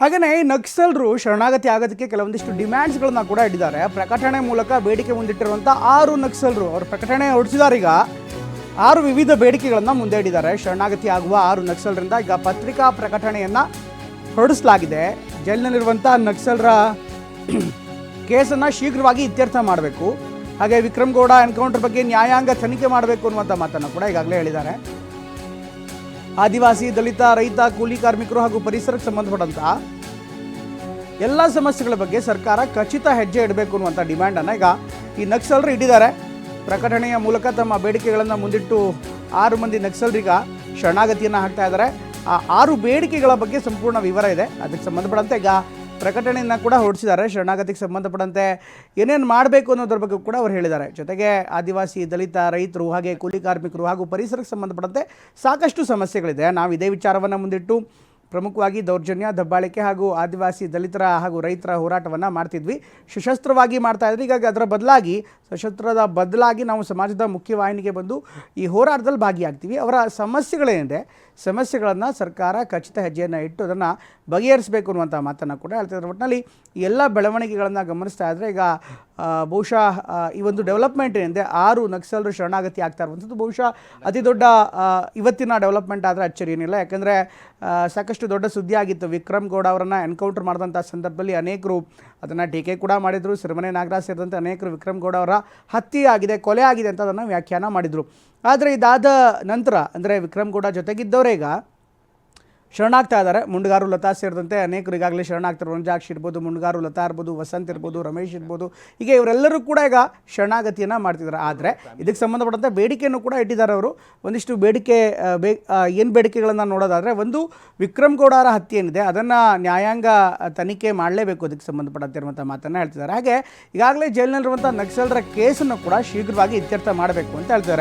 ಹಾಗೆಯೇ ನಕ್ಸಲರು ಶರಣಾಗತಿ ಆಗೋದಕ್ಕೆ ಕೆಲವೊಂದಿಷ್ಟು ಡಿಮ್ಯಾಂಡ್ಸ್ಗಳನ್ನ ಕೂಡ ಇಟ್ಟಿದ್ದಾರೆ. ಪ್ರಕಟಣೆ ಮೂಲಕ ಬೇಡಿಕೆ ಮುಂದಿಟ್ಟಿರುವಂಥ ಆರು ನಕ್ಸಲರು ಅವರು ಪ್ರಕಟಣೆ ಹೊರಡಿಸಿದಾರೀಗ ಆರು ವಿವಿಧ ಬೇಡಿಕೆಗಳನ್ನು ಮುಂದೆ ಇಟ್ಟಿದ್ದಾರೆ. ಶರಣಾಗತಿ ಆಗುವ ಆರು ನಕ್ಸಲರಿಂದ ಈಗ ಪತ್ರಿಕಾ ಪ್ರಕಟಣೆಯನ್ನು ಹೊರಡಿಸಲಾಗಿದೆ. ಜೈಲಿನಲ್ಲಿರುವಂಥ ನಕ್ಸಲರ ಕೇಸನ್ನು ಶೀಘ್ರವಾಗಿ ಇತ್ಯರ್ಥ ಮಾಡಬೇಕು. ಹಾಗೆ ವಿಕ್ರಮ್ ಗೌಡ ಎನ್ಕೌಂಟರ್ ಬಗ್ಗೆ ನ್ಯಾಯಾಂಗ ತನಿಖೆ ಮಾಡಬೇಕು ಅನ್ನುವಂಥ ಮಾತನ್ನು ಕೂಡ ಈಗಾಗಲೇ ಹೇಳಿದ್ದಾರೆ. ಆದಿವಾಸಿ, ದಲಿತ, ರೈತ, ಕೂಲಿ ಕಾರ್ಮಿಕರು ಹಾಗೂ ಪರಿಸರಕ್ಕೆ ಸಂಬಂಧಪಟ್ಟಂತಹ ಎಲ್ಲ ಸಮಸ್ಯೆಗಳ ಬಗ್ಗೆ ಸರ್ಕಾರ ಖಚಿತ ಹೆಜ್ಜೆ ಇಡಬೇಕು ಅನ್ನುವಂಥ ಡಿಮ್ಯಾಂಡನ್ನು ಈಗ ಈ ನಕ್ಸಲ್ರು ಇಟ್ಟಿದ್ದಾರೆ. ಪ್ರಕಟಣೆಯ ಮೂಲಕ ತಮ್ಮ ಬೇಡಿಕೆಗಳನ್ನು ಮುಂದಿಟ್ಟು ಆರು ಮಂದಿ ನಕ್ಸಲರಿಗ ಶರಣಾಗತಿಯನ್ನು ಹಾಕ್ತಾ ಇದ್ದಾರೆ. ಆ ಆರು ಬೇಡಿಕೆಗಳ ಬಗ್ಗೆ ಸಂಪೂರ್ಣ ವಿವರ ಇದೆ. ಅದಕ್ಕೆ ಸಂಬಂಧಪಟ್ಟಂತೆ ಈಗ ಪ್ರಕಟಣೆಯನ್ನು ಕೂಡ ಹೊರಡಿಸಿದ್ದಾರೆ. ಶರಣಾಗತಿಗೆ ಸಂಬಂಧಪಟ್ಟಂತೆ ಏನೇನು ಮಾಡಬೇಕು ಅನ್ನೋದ್ರ ಬಗ್ಗೆ ಕೂಡ ಅವರು ಹೇಳಿದ್ದಾರೆ. ಜೊತೆಗೆ ಆದಿವಾಸಿ ದಲಿತ ರೈತರು ಹಾಗೆ ಕೂಲಿ ಕಾರ್ಮಿಕರು ಹಾಗೂ ಪರಿಸರಕ್ಕೆ ಸಂಬಂಧಪಟ್ಟಂತೆ ಸಾಕಷ್ಟು ಸಮಸ್ಯೆಗಳಿದೆ. ನಾವು ಇದೇ ವಿಚಾರವನ್ನು ಮುಂದಿಟ್ಟು ಪ್ರಮುಖವಾಗಿ ದೌರ್ಜನ್ಯ, ದಬ್ಬಾಳಿಕೆ ಹಾಗೂ ಆದಿವಾಸಿ ದಲಿತರ ಹಾಗೂ ರೈತರ ಹೋರಾಟವನ್ನು ಮಾಡ್ತಿದ್ವಿ. ಸಶಸ್ತ್ರವಾಗಿ ಮಾಡ್ತಾ ಇದ್ವಿ ಹೀಗಾಗಿ ಅದರ ಬದಲಾಗಿ ಸಶಸ್ತ್ರದ ಬದಲಾಗಿ ನಾವು ಸಮಾಜದ ಮುಖ್ಯವಾಹಿನಿಗೆ ಬಂದು ಈ ಹೋರಾಟದಲ್ಲಿ ಭಾಗಿಯಾಗ್ತೀವಿ. ಅವರ ಸಮಸ್ಯೆಗಳೇನಿದೆ ಸಮಸ್ಯೆಗಳನ್ನು ಸರ್ಕಾರ ಖಚಿತ ಹೆಜ್ಜೆಯನ್ನು ಇಟ್ಟು ಅದನ್ನು ಬಗೆಹರಿಸಬೇಕು ಅನ್ನುವಂಥ ಮಾತನ್ನು ಕೂಡ ಹೇಳ್ತಿದ್ದಾರೆ ಒಟ್ಟಿನಲ್ಲಿ ಎಲ್ಲ ಬೆಳವಣಿಗೆಗಳನ್ನು ಗಮನಿಸ್ತಾ ಇದ್ದರೆ ಈಗ ಬಹುಶಃ ಈ ಒಂದು ಡೆವಲಪ್ಮೆಂಟ್ ಏನಿದೆ ಆರು ನಕ್ಸಲರು ಶರಣಾಗತಿ ಆಗ್ತಾ ಇರುವಂಥದ್ದು. ಬಹುಶಃ ಅತಿ ದೊಡ್ಡ ಇವತ್ತಿನ ಡೆವಲಪ್ಮೆಂಟ್ ಆದರೆ ಅಚ್ಚರಿ ಏನಿಲ್ಲ. ಯಾಕಂದರೆ ಸಾಕಷ್ಟು ದೊಡ್ಡ ಸುದ್ದಿ ಆಗಿತ್ತು ವಿಕ್ರಮ್ ಗೌಡ ಅವರನ್ನು ಎನ್ಕೌಂಟರ್ ಮಾಡಿದಂಥ ಸಂದರ್ಭದಲ್ಲಿ ಅನೇಕರು ಅದನ್ನು ಟೀಕೆ ಕೂಡ ಮಾಡಿದರು. ಸಿರಿಮನೆ ನಾಗರಾಜ್ ಸೇರಿದಂತೆ ಅನೇಕರು ವಿಕ್ರಮ್ ಗೌಡ ಅವರ ಹತ್ಯೆ ಆಗಿದೆ, ಕೊಲೆ ಆಗಿದೆ ಅಂತ ಅದನ್ನು ವ್ಯಾಖ್ಯಾನ ಮಾಡಿದರು. ಆದರೆ ಇದಾದ ನಂತರ, ಅಂದರೆ ವಿಕ್ರಮ್ ಗೌಡ ಜೊತೆಗಿದ್ದವರೇಗ ಶರಣಾಗ್ತಾ ಇದ್ದಾರೆ. ಮುಂಡ್ಗಾರು ಲತಾ ಸೇರಿದಂತೆ ಅನೇಕರು ಈಗಾಗಲೇ ಶರಣಾಗ್ತಾರೆ. ರಂಜಾಕ್ಷಿ ಇರ್ಬೋದು, ಮುಂಡ್ಗಾರು ಲತಾ ಇರ್ಬೋದು, ವಸಂತ್ ಇರ್ಬೋದು, ರಮೇಶ್ ಇರ್ಬೋದು. ಹೀಗೆ ಇವರೆಲ್ಲರೂ ಕೂಡ ಈಗ ಶರಣಾಗತಿಯನ್ನು ಮಾಡ್ತಿದ್ದಾರೆ. ಆದರೆ ಇದಕ್ಕೆ ಸಂಬಂಧಪಟ್ಟಂತೆ ಬೇಡಿಕೆಯನ್ನು ಕೂಡ ಇಟ್ಟಿದ್ದಾರೆ ಅವರು. ಒಂದಿಷ್ಟು ಬೇಡಿಕೆ ಬೇ ಏನು ಬೇಡಿಕೆಗಳನ್ನು ನೋಡೋದಾದರೆ ಒಂದು ವಿಕ್ರಮ್ ಗೌಡ ಹತ್ಯೆ ಏನಿದೆ, ಅದನ್ನು ನ್ಯಾಯಾಂಗ ತನಿಖೆ ಮಾಡಲೇಬೇಕು ಅದಕ್ಕೆ ಸಂಬಂಧಪಟ್ಟಂತೆ ಇರುವಂಥ ಮಾತನ್ನು ಹೇಳ್ತಿದ್ದಾರೆ. ಹಾಗೆ ಈಗಾಗಲೇ ಜೈಲಿನಲ್ಲಿರುವಂಥ ನಕ್ಸಲರ ಕೇಸನ್ನು ಕೂಡ ಶೀಘ್ರವಾಗಿ ಇತ್ಯರ್ಥ ಮಾಡಬೇಕು ಅಂತ ಹೇಳ್ತಿದ್ದಾರೆ.